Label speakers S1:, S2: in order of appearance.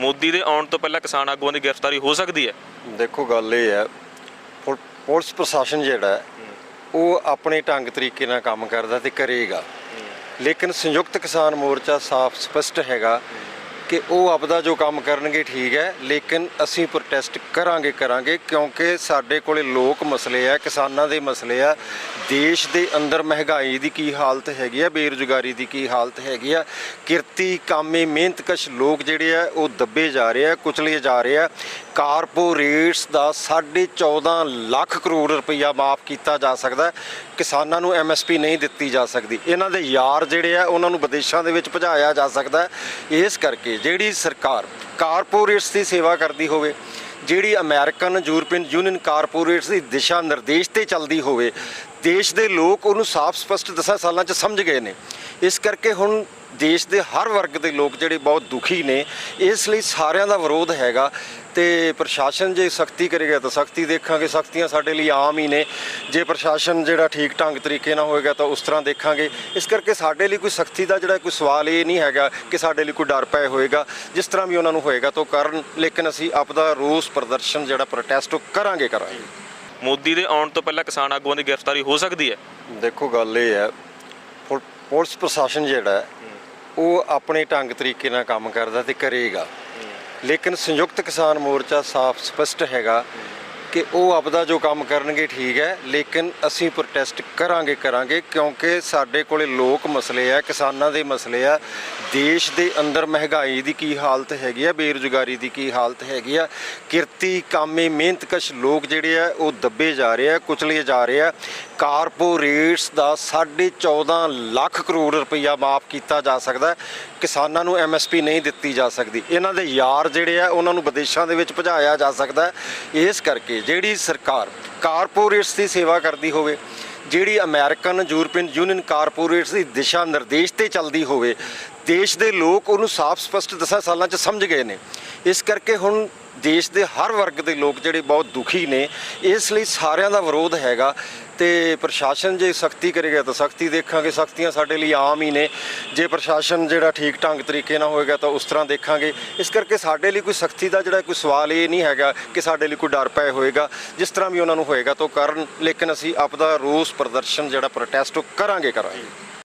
S1: ਮੋਦੀ ਦੇ ਆਉਣ ਤੋਂ ਪਹਿਲਾਂ ਕਿਸਾਨ ਆਗੂਆਂ ਦੀ ਗ੍ਰਿਫਤਾਰੀ ਹੋ ਸਕਦੀ ਹੈ?
S2: ਦੇਖੋ ਗੱਲ ਇਹ ਹੈ ਪੁਲ- ਪੁਲਿਸ ਪ੍ਰਸ਼ਾਸਨ ਜਿਹੜਾ ਹੈ, ਉਹ ਆਪਣੇ ਢੰਗ ਤਰੀਕੇ ਨਾਲ ਕੰਮ ਕਰਦਾ ਤੇ ਕਰੇਗਾ। ਲੇਕਿਨ ਸੰਯੁਕਤ ਕਿਸਾਨ ਮੋਰਚਾ ਸਾਫ਼ ਸਪਸ਼ਟ ਹੈਗਾ ਕਿ ਉਹ ਆਪਦਾ ਜੋ ਕੰਮ ਕਰਨਗੇ ਠੀਕ ਹੈ, ਲੇਕਿਨ ਅਸੀਂ ਪ੍ਰੋਟੈਸਟ ਕਰਾਂਗੇ ਕਰਾਂਗੇ, ਕਿਉਂਕਿ ਸਾਡੇ ਕੋਲੇ ਲੋਕ ਮਸਲੇ ਆ, ਕਿਸਾਨਾਂ ਦੇ ਮਸਲੇ ਆ। ਦੇਸ਼ ਦੇ ਅੰਦਰ ਮਹਿੰਗਾਈ ਦੀ ਕੀ ਹਾਲਤ ਹੈਗੀ ਆ, ਬੇਰੁਜ਼ਗਾਰੀ ਦੀ ਕੀ ਹਾਲਤ ਹੈਗੀ ਆ। ਕਿਰਤੀ, ਕਾਮੇ, ਮਿਹਨਤਕਸ਼ ਲੋਕ ਜਿਹੜੇ ਆ, ਉਹ ਦੱਬੇ ਜਾ ਰਹੇ ਆ, ਕੁਚਲੇ ਜਾ ਰਹੇ ਆ। ਕਾਰਪੋਰੇਟਸ ਦਾ 14.5 ਲੱਖ ਕਰੋੜ ਰੁਪਈਆ ਮਾਫ ਕੀਤਾ ਜਾ ਸਕਦਾ ਕਿਸਾਨਾਂ ਨੂੰ ਐਮਐਸਪੀ ਨਹੀਂ ਦਿੱਤੀ ਜਾ ਸਕਦੀ। ਇਹਨਾਂ ਦੇ ਯਾਰ ਜਿਹੜੇ ਆ, ਉਹਨਾਂ ਨੂੰ ਵਿਦੇਸ਼ਾਂ ਦੇ ਵਿੱਚ ਭਜਾਇਆ ਜਾ ਸਕਦਾ ਇਸ ਕਰਕੇ ਜਿਹੜੀ ਸਰਕਾਰ ਕਾਰਪੋਰੇਟਸ ਦੀ ਸੇਵਾ ਕਰਦੀ ਹੋਵੇ, ਜਿਹੜੀ ਅਮਰੀਕਨ ਯੂਰਪੀਅਨ ਯੂਨੀਅਨ ਕਾਰਪੋਰੇਟਸ ਦੀ ਦਿਸ਼ਾ ਨਿਰਦੇਸ਼ ਤੇ ਚੱਲਦੀ ਹੋਵੇ, ਦੇਸ਼ ਦੇ ਲੋਕ ਉਹਨੂੰ ਸਾਫ਼ ਸਪਸ਼ਟ 10 ਸਾਲਾਂ 'ਚ ਸਮਝ ਗਏ ਨੇ। ਇਸ ਕਰਕੇ ਹੁਣ ਦੇਸ਼ ਦੇ ਹਰ ਵਰਗ ਦੇ ਲੋਕ ਜਿਹੜੇ ਬਹੁਤ ਦੁਖੀ ਨੇ ਇਸ ਲਈ ਸਾਰਿਆਂ ਦਾ ਵਿਰੋਧ ਹੈਗਾ ਤੇ ਪ੍ਰਸ਼ਾਸਨ ਜੇ ਸਖਤੀ ਕਰੇਗਾ ਤਾਂ ਸਖਤੀ ਦੇਖਾਂਗੇ ਸਖਤੀਆਂ ਸਾਡੇ ਲਈ ਆਮ ਹੀ ਨੇ। ਜੇ ਪ੍ਰਸ਼ਾਸਨ ਜਿਹੜਾ ਠੀਕ ਢੰਗ ਤਰੀਕੇ ਨਾਲ ਹੋਏਗਾ ਤਾਂ ਉਸ ਤਰ੍ਹਾਂ ਦੇਖਾਂਗੇ। ਇਸ ਕਰਕੇ ਸਾਡੇ ਲਈ ਕੋਈ ਸਖਤੀ ਦਾ ਜਿਹੜਾ ਕੋਈ ਸਵਾਲ ਇਹ ਨਹੀਂ ਹੈਗਾ ਕਿ ਸਾਡੇ ਲਈ ਕੋਈ ਡਰ ਪਏ ਹੋਏਗਾ ਜਿਸ ਤਰ੍ਹਾਂ ਵੀ ਉਹਨਾਂ ਨੂੰ ਹੋਏਗਾ ਤਾਂ ਕਰਨ ਲੇਕਿਨ ਅਸੀਂ ਆਪਦਾ ਰੋਸ ਪ੍ਰਦਰਸ਼ਨ ਜਿਹੜਾ ਪ੍ਰੋਟੈਸਟ ਉਹ ਕਰਾਂਗੇ ਕਰਾਂਗੇ।
S1: ਮੋਦੀ ਦੇ ਆਉਣ ਤੋਂ ਪਹਿਲਾਂ ਕਿਸਾਨ ਆਗੂਆਂ ਦੀ ਗ੍ਰਿਫਤਾਰੀ ਹੋ ਸਕਦੀ ਹੈ?
S2: ਦੇਖੋ ਗੱਲ ਇਹ ਹੈ ਪੁਲ- ਪੁਲਿਸ ਪ੍ਰਸ਼ਾਸਨ ਜਿਹੜਾ ਉਹ ਆਪਣੇ ਢੰਗ ਤਰੀਕੇ ਨਾਲ ਕੰਮ ਕਰਦਾ ਤੇ ਕਰੇਗਾ। ਲੇਕਿਨ ਸੰਯੁਕਤ ਕਿਸਾਨ ਮੋਰਚਾ ਸਾਫ਼ ਸਪਸ਼ਟ ਹੈਗਾ ਕਿ ਉਹ ਆਪਦਾ ਜੋ ਕੰਮ ਕਰਨਗੇ ਠੀਕ ਹੈ, ਲੇਕਿਨ ਅਸੀਂ ਪ੍ਰੋਟੈਸਟ ਕਰਾਂਗੇ ਕਰਾਂਗੇ ਕਿਉਂਕਿ ਸਾਡੇ ਕੋਲੇ ਲੋਕ ਮਸਲੇ ਆ, ਕਿਸਾਨਾਂ ਦੇ ਮਸਲੇ ਆ। ਦੇਸ਼ ਦੇ ਅੰਦਰ ਮਹਿੰਗਾਈ ਦੀ ਕੀ ਹਾਲਤ ਹੈਗੀ ਆ, ਬੇਰੁਜ਼ਗਾਰੀ ਦੀ ਕੀ ਹਾਲਤ ਹੈਗੀ ਆ। ਕਿਰਤੀ, ਕਾਮੇ, ਮਿਹਨਤਕਸ਼ ਲੋਕ ਜਿਹੜੇ ਆ, ਉਹ ਦੱਬੇ ਜਾ ਰਹੇ ਆ, ਕੁਚਲੇ ਜਾ ਰਹੇ ਆ। ਕਾਰਪੋਰੇਟਸ ਦਾ 14.5 ਲੱਖ ਕਰੋੜ ਰੁਪਈਆ ਮਾਫ ਕੀਤਾ ਜਾ ਸਕਦਾ ਕਿਸਾਨਾਂ ਨੂੰ ਐਮਐਸਪੀ ਨਹੀਂ ਦਿੱਤੀ ਜਾ ਸਕਦੀ। ਇਹਨਾਂ ਦੇ ਯਾਰ ਜਿਹੜੇ ਆ, ਉਹਨਾਂ ਨੂੰ ਵਿਦੇਸ਼ਾਂ ਦੇ ਵਿੱਚ ਭਜਾਇਆ ਜਾ ਸਕਦਾ ਇਸ ਕਰਕੇ ਜਿਹੜੀ ਸਰਕਾਰ ਕਾਰਪੋਰੇਟਸ ਦੀ ਸੇਵਾ ਕਰਦੀ ਹੋਵੇ, ਜਿਹੜੀ ਅਮਰੀਕਨ ਯੂਰਪੀਅਨ ਯੂਨੀਅਨ ਕਾਰਪੋਰੇਟਸ ਦੀ ਦਿਸ਼ਾ ਨਿਰਦੇਸ਼ ਤੇ ਚੱਲਦੀ ਹੋਵੇ, ਦੇਸ਼ ਦੇ ਲੋਕ ਉਹਨੂੰ ਸਾਫ਼ ਸਪਸ਼ਟ 10 ਸਾਲਾਂ 'ਚ ਸਮਝ ਗਏ ਨੇ। ਇਸ ਕਰਕੇ ਹੁਣ ਦੇਸ਼ ਦੇ ਹਰ ਵਰਗ ਦੇ ਲੋਕ ਜਿਹੜੇ ਬਹੁਤ ਦੁਖੀ ਨੇ, ਇਸ ਲਈ ਸਾਰਿਆਂ ਦਾ ਵਿਰੋਧ ਹੈਗਾ। ਤੇ ਪ੍ਰਸ਼ਾਸਨ ਜੇ ਸਖਤੀ ਕਰੇਗਾ ਤਾਂ ਸਖਤੀ ਦੇਖਾਂਗੇ, ਸਖਤੀਆਂ ਸਾਡੇ ਲਈ ਆਮ ਹੀ ਨੇ। ਜੇ ਪ੍ਰਸ਼ਾਸਨ ਜਿਹੜਾ ਠੀਕ ਢੰਗ ਤਰੀਕੇ ਨਾਲ ਹੋਏਗਾ ਤਾਂ ਉਸ ਤਰ੍ਹਾਂ ਦੇਖਾਂਗੇ। ਇਸ ਕਰਕੇ ਸਾਡੇ ਲਈ ਕੋਈ ਸਖਤੀ ਦਾ ਜਿਹੜਾ ਕੋਈ ਸਵਾਲ ਇਹ ਨਹੀਂ ਹੈਗਾ ਕਿ ਸਾਡੇ ਲਈ ਕੋਈ ਡਰ ਪਏ ਹੋਏਗਾ, ਜਿਸ ਤਰ੍ਹਾਂ ਵੀ ਉਹਨਾਂ ਨੂੰ ਹੋਏਗਾ ਤਾਂ ਉਹ ਕਰਨ। ਲੇਕਿਨ ਅਸੀਂ ਆਪਦਾ ਰੋਸ ਪ੍ਰਦਰਸ਼ਨ ਜਿਹੜਾ ਪ੍ਰੋਟੈਸਟ ਉਹ ਕਰਾਂਗੇ ਕਰਾਂਗੇ।